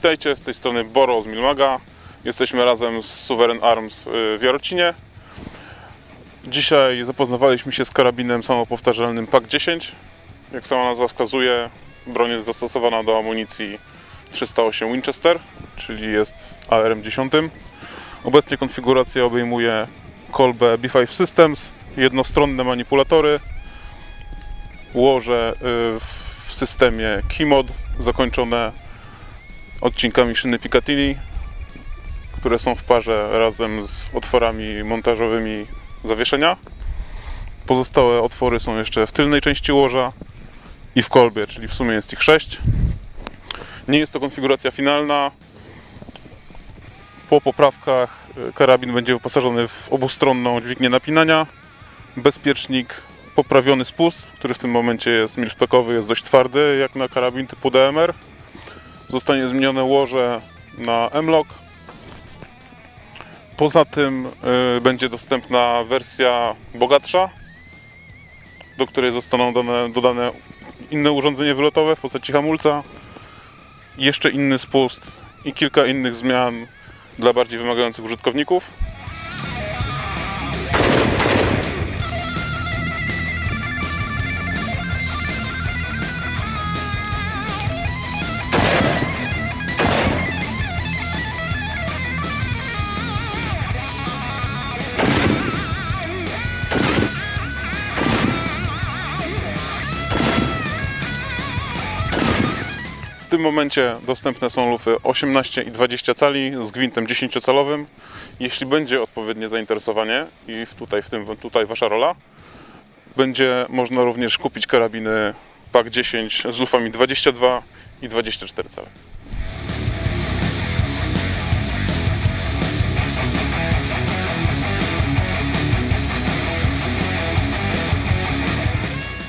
Witajcie, z tej strony Boro z Milmaga. Jesteśmy razem z Suweren Arms y, w Jarocinie. Dzisiaj zapoznawaliśmy się z karabinem samopowtarzalnym PAK-10. Jak sama nazwa wskazuje, broń jest zastosowana do amunicji 308 Winchester, czyli jest ARM-10. Obecnie konfiguracja obejmuje kolbę B5 Systems, jednostronne manipulatory, łoże y, w systemie Keymod zakończone odcinkami szyny Picatinny, które są w parze razem z otworami montażowymi zawieszenia. Pozostałe otwory są jeszcze w tylnej części łoża i w kolbie, czyli w sumie jest ich 6. Nie jest to konfiguracja finalna. Po poprawkach y, karabin będzie wyposażony w obustronną dźwignię napinania, bezpiecznik, poprawiony spust, który w tym momencie jest milspekowy, jest dość twardy jak na karabin typu DMR. Zostanie zmienione łoże na M-Lock. Poza tym y, będzie dostępna wersja bogatsza, do której zostaną dane, dodane inne urządzenie wylotowe w postaci hamulca, jeszcze inny spust i kilka innych zmian dla bardziej wymagających użytkowników. Tym momencie dostępne są lufy 18 i 20 cali z gwintem 10-calowym. Jeśli będzie odpowiednie zainteresowanie i tutaj, w tym, tutaj wasza rola, będzie można również kupić karabiny PAK 10 z lufami 22 i 24 cale.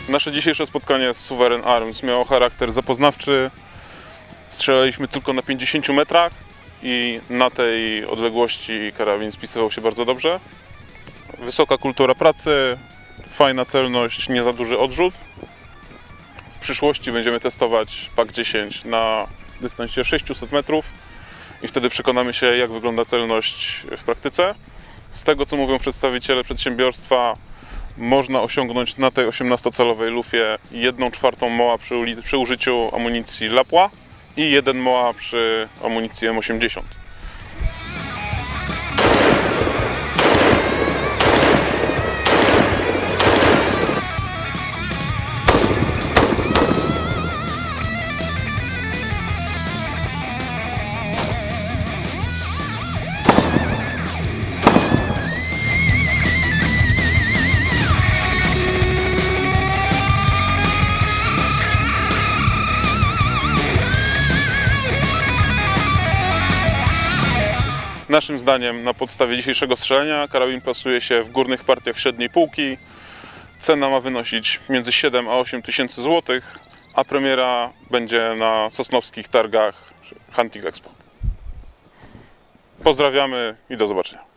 Nasze dzisiejsze spotkanie z Suweren Arms miało charakter zapoznawczy. Strzelaliśmy tylko na 50 metrach i na tej odległości karabin spisywał się bardzo dobrze. Wysoka kultura pracy, fajna celność, nie za duży odrzut. W przyszłości będziemy testować PAK 10 na dystansie 600 metrów i wtedy przekonamy się, jak wygląda celność w praktyce. Z tego, co mówią przedstawiciele przedsiębiorstwa, można osiągnąć na tej 18-calowej lufie 1 czwartą moła przy, przy użyciu amunicji Lapła i 1 moła przy amunicji M80. Naszym zdaniem, na podstawie dzisiejszego strzelania, karabin plasuje się w górnych partiach średniej półki. Cena ma wynosić między 7 a 8 tysięcy złotych, a premiera będzie na sosnowskich targach Hunting Expo. Pozdrawiamy i do zobaczenia.